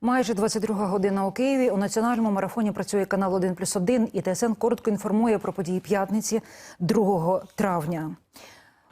Майже 22 година у Києві. У національному марафоні працює канал 1 плюс 1 і ТСН коротко інформує про події п'ятниці 2 травня.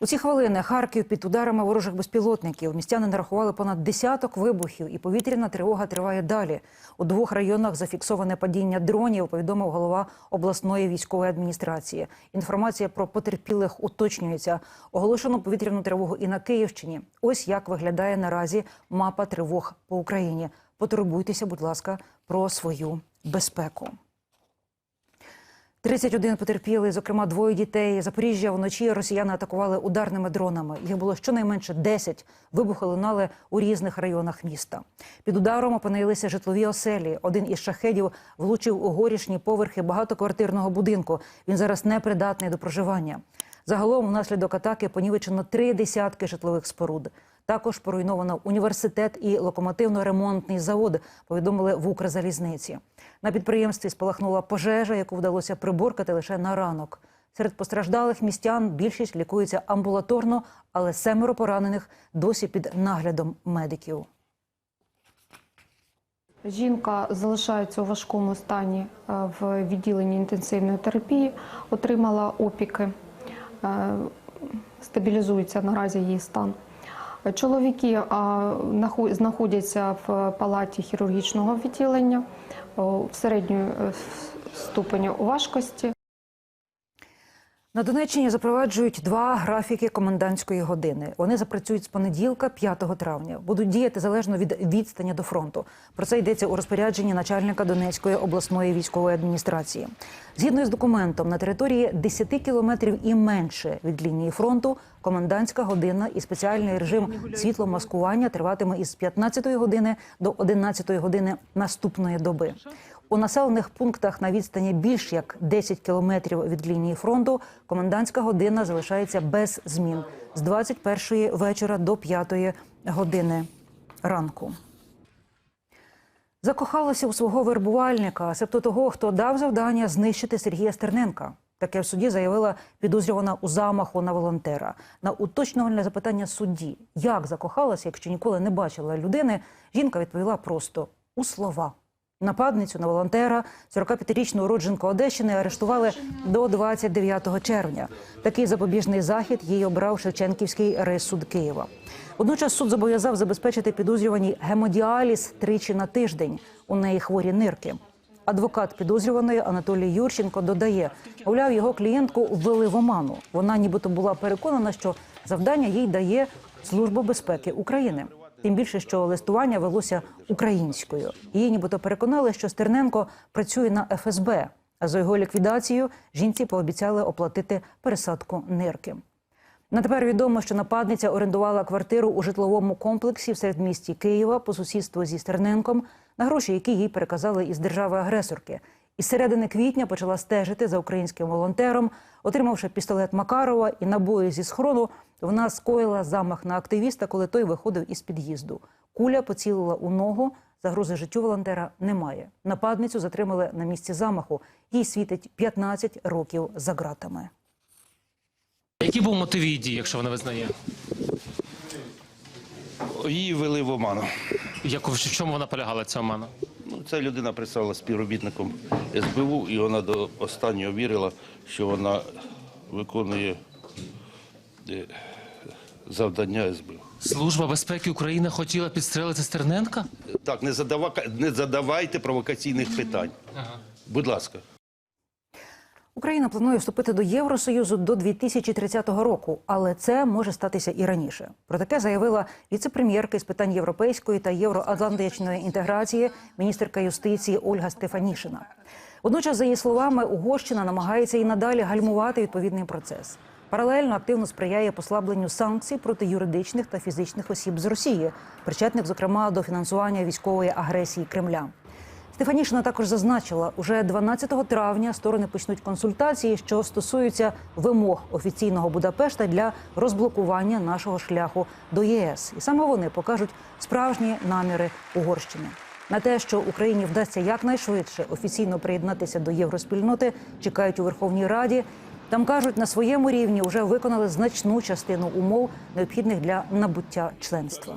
У ці хвилини Харків під ударами ворожих безпілотників. Містяни нарахували понад десяток вибухів, і повітряна тривога триває далі. У двох районах зафіксоване падіння дронів. Повідомив голова обласної військової адміністрації. Інформація про потерпілих уточнюється. Оголошено повітряну тривогу і на Київщині. Ось як виглядає наразі мапа тривог по Україні. Потурбуйтеся, будь ласка, про свою безпеку. 31 потерпіли, зокрема двоє дітей. Запоріжжя вночі росіяни атакували ударними дронами. Їх було щонайменше 10. Вибухи лунали у різних районах міста. Під ударом опинилися житлові оселі. Один із шахедів влучив у горішні поверхи багатоквартирного будинку. Він зараз непридатний до проживання. Загалом, внаслідок атаки понівечено три десятки житлових споруд. Також поруйновано університет і локомотивно-ремонтний завод. Повідомили в Укрзалізниці. На підприємстві спалахнула пожежа, яку вдалося приборкати лише на ранок. Серед постраждалих містян більшість лікується амбулаторно, але семеро поранених досі під наглядом медиків. Жінка залишається у важкому стані е, в відділенні інтенсивної терапії, отримала опіки, е, стабілізується наразі її стан. Чоловіки знаходяться в палаті хірургічного відділення в середньої е, ступені важкості. На Донеччині запроваджують два графіки комендантської години. Вони запрацюють з понеділка, 5 травня. Будуть діяти залежно від відстані до фронту. Про це йдеться у розпорядженні начальника Донецької обласної військової адміністрації. Згідно з документом, на території 10 кілометрів і менше від лінії фронту комендантська година і спеціальний режим світломаскування триватиме із 15 години до 11 години наступної доби. У населених пунктах на відстані більш як 10 кілометрів від лінії фронту комендантська година залишається без змін з 21 вечора до 5 години ранку. Закохалася у свого вербувальника, себто того, хто дав завдання знищити Сергія Стерненка. Таке в суді заявила підозрювана у замаху на волонтера. На уточнювальне запитання судді, як закохалася, якщо ніколи не бачила людини, жінка відповіла просто у слова. Нападницю на волонтера, 45-річну уродженку Одещини, арештували до 29 червня. Такий запобіжний захід їй обрав Шевченківський райсуд Києва. Водночас суд зобов'язав забезпечити підозрюваній гемодіаліз тричі на тиждень. У неї хворі нирки. Адвокат підозрюваної Анатолій Юрченко додає, мовляв, його клієнтку ввели в оману. Вона нібито була переконана, що завдання їй дає Служба безпеки України. Тим більше, що листування велося українською. Її нібито переконали, що Стерненко працює на ФСБ. А за його ліквідацію жінці пообіцяли оплатити пересадку нирки. На тепер відомо, що нападниця орендувала квартиру у житловому комплексі в середмісті Києва по сусідству зі Стерненком на гроші, які їй переказали із держави-агресорки. Із середини квітня почала стежити за українським волонтером. Отримавши пістолет Макарова і набої зі схорону, вона скоїла замах на активіста, коли той виходив із під'їзду. Куля поцілила у ногу. Загрози життю волонтера немає. Нападницю затримали на місці замаху. Їй світить 15 років за ґратами. Який був мотив її дій, якщо вона визнає? Її ввели в оману. Як, в чому вона полягала ця омана? Ну, ця людина представила співробітником СБУ, і вона до останнього вірила, що вона виконує е, завдання СБУ. Служба безпеки України хотіла підстрелити Стерненка? Так, не, задава, не задавайте провокаційних питань. Будь ласка. Україна планує вступити до Євросоюзу до 2030 року, але це може статися і раніше. Про таке заявила віце-прем'єрка з питань європейської та євроатлантичної інтеграції, міністерка юстиції Ольга Стефанішина. Водночас, за її словами, Угорщина намагається і надалі гальмувати відповідний процес. Паралельно активно сприяє послабленню санкцій проти юридичних та фізичних осіб з Росії, причетних, зокрема, до фінансування військової агресії Кремля. Стефанішина також зазначила, уже 12 травня сторони почнуть консультації, що стосуються вимог офіційного Будапешта для розблокування нашого шляху до ЄС, і саме вони покажуть справжні наміри Угорщини. На те, що Україні вдасться якнайшвидше офіційно приєднатися до євроспільноти, чекають у Верховній Раді. Там кажуть, на своєму рівні вже виконали значну частину умов, необхідних для набуття членства.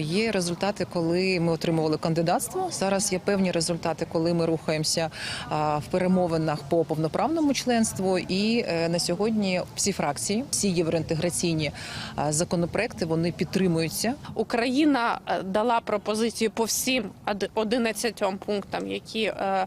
Є результати, коли ми отримували кандидатство. Зараз є певні результати, коли ми рухаємося в перемовинах по повноправному членству. І е, на сьогодні всі фракції, всі євроінтеграційні законопроекти вони підтримуються. Україна е, дала пропозицію по всім од- 11 пунктам, які е,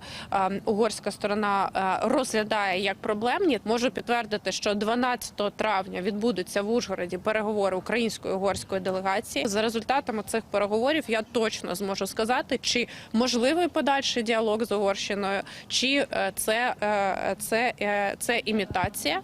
угорська сторона розглядає як проблемні. Можу підтвердити, що 12 травня відбудуться в Ужгороді переговори української угорської делегації. За результатами цих переговорів я точно зможу сказати, чи можливий подальший діалог з Угорщиною, чи е, це, е, це, е, це імітація.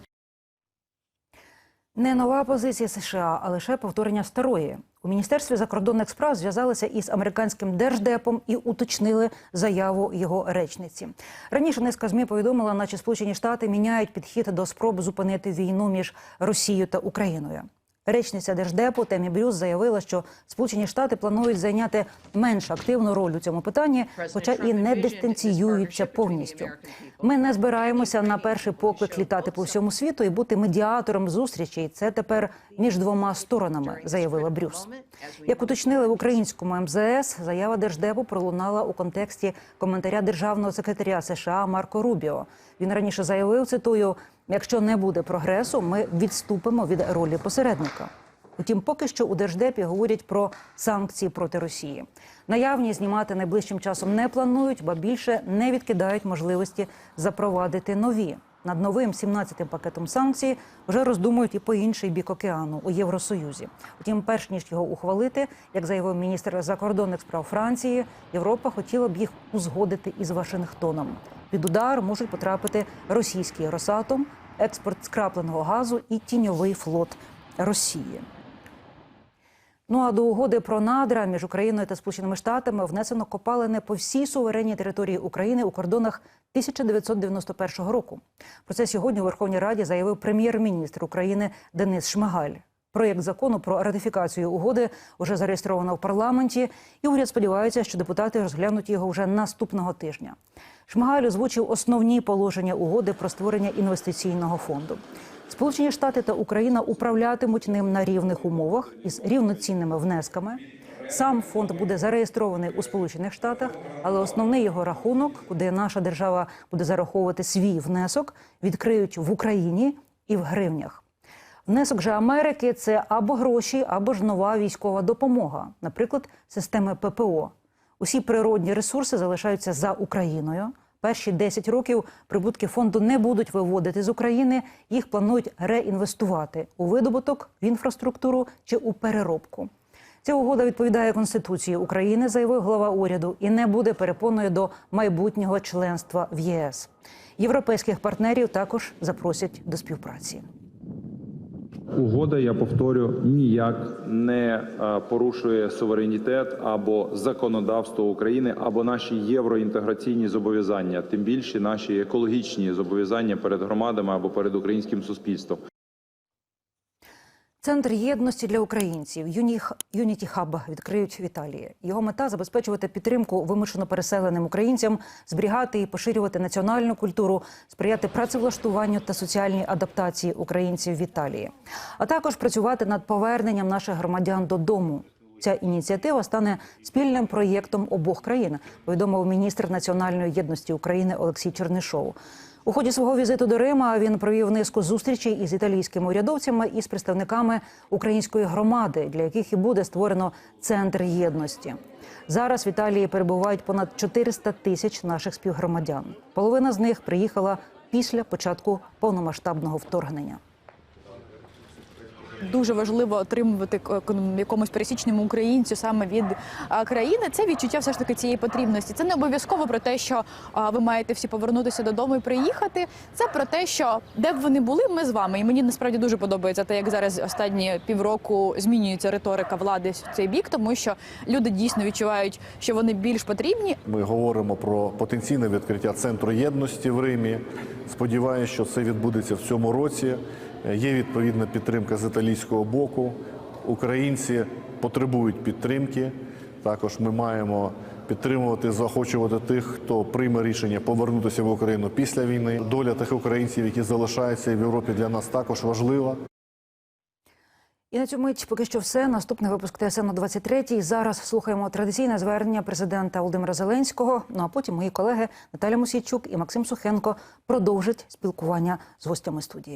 Не нова позиція США, а лише повторення старої. У міністерстві закордонних справ зв'язалися із американським держдепом і уточнили заяву його речниці. Раніше низка змі повідомила, наче Сполучені Штати міняють підхід до спроб зупинити війну між Росією та Україною. Речниця держдепу Темі Брюс заявила, що Сполучені Штати планують зайняти менш активну роль у цьому питанні, хоча і не дистанціюються повністю. Ми не збираємося на перший поклик літати по всьому світу і бути медіатором зустрічей. Це тепер між двома сторонами, заявила Брюс. Як уточнили в українському МЗС, заява держдепу пролунала у контексті коментаря державного секретаря США Марко Рубіо. Він раніше заявив, цитую: якщо не буде прогресу, ми відступимо від ролі посередника. Утім, поки що у держдепі говорять про санкції проти Росії. Наявні знімати найближчим часом не планують, ба більше не відкидають можливості запровадити нові. Над новим 17-тим пакетом санкцій вже роздумують і по інший бік океану у Євросоюзі. Утім, перш ніж його ухвалити, як заявив міністр закордонних справ Франції, Європа хотіла б їх узгодити із Вашингтоном. Під удар можуть потрапити російський Росатом, експорт скрапленого газу і тіньовий флот Росії. Ну а до угоди про надра між Україною та Сполученими Штатами внесено копалини по всій суверенній території України у кордонах 1991 року. Про це сьогодні у Верховній Раді заявив прем'єр-міністр України Денис Шмигаль. Проєкт закону про ратифікацію угоди вже зареєстровано в парламенті, і уряд сподівається, що депутати розглянуть його вже наступного тижня. Шмигаль озвучив основні положення угоди про створення інвестиційного фонду. Сполучені Штати та Україна управлятимуть ним на рівних умовах із рівноцінними внесками. Сам фонд буде зареєстрований у Сполучених Штатах, але основний його рахунок, куди наша держава буде зараховувати свій внесок, відкриють в Україні і в гривнях. Внесок же Америки це або гроші, або ж нова військова допомога, наприклад, системи ППО. Усі природні ресурси залишаються за Україною. Перші 10 років прибутки фонду не будуть виводити з України. Їх планують реінвестувати у видобуток, в інфраструктуру чи у переробку. Ця угода відповідає Конституції України, заявив глава уряду, і не буде перепоною до майбутнього членства в ЄС. Європейських партнерів також запросять до співпраці. Угода, я повторю, ніяк не е, порушує суверенітет або законодавство України, або наші євроінтеграційні зобов'язання, тим більше наші екологічні зобов'язання перед громадами або перед українським суспільством. Центр єдності для українців Юніті Хаб відкриють в Італії. Його мета забезпечувати підтримку вимушено переселеним українцям, зберігати і поширювати національну культуру, сприяти працевлаштуванню та соціальній адаптації українців в Італії, а також працювати над поверненням наших громадян додому. Ця ініціатива стане спільним проєктом обох країн. Повідомив міністр національної єдності України Олексій Чернишов. У ході свого візиту до Рима він провів низку зустрічей із італійськими урядовцями і з представниками української громади, для яких і буде створено центр єдності. Зараз в Італії перебувають понад 400 тисяч наших співгромадян. Половина з них приїхала після початку повномасштабного вторгнення. Дуже важливо отримувати якомусь пересічному українцю саме від країни. Це відчуття все ж таки цієї потрібності. Це не обов'язково про те, що ви маєте всі повернутися додому і приїхати. Це про те, що де б ви не були, ми з вами. І мені насправді дуже подобається те, як зараз останні півроку змінюється риторика влади в цей бік, тому що люди дійсно відчувають, що вони більш потрібні, Ми говоримо про потенційне відкриття центру єдності в Римі. Сподіваюся, що це відбудеться в цьому році. Є відповідна підтримка з італійського боку. Українці потребують підтримки. Також ми маємо підтримувати, заохочувати тих, хто прийме рішення повернутися в Україну після війни. Доля тих українців, які залишаються в Європі, для нас також важлива. І на цю мить поки що все. Наступний випуск ТСН о 23-й. Зараз слухаємо традиційне звернення президента Володимира Зеленського. Ну а потім мої колеги Наталя Мосійчук і Максим Сухенко продовжать спілкування з гостями студії.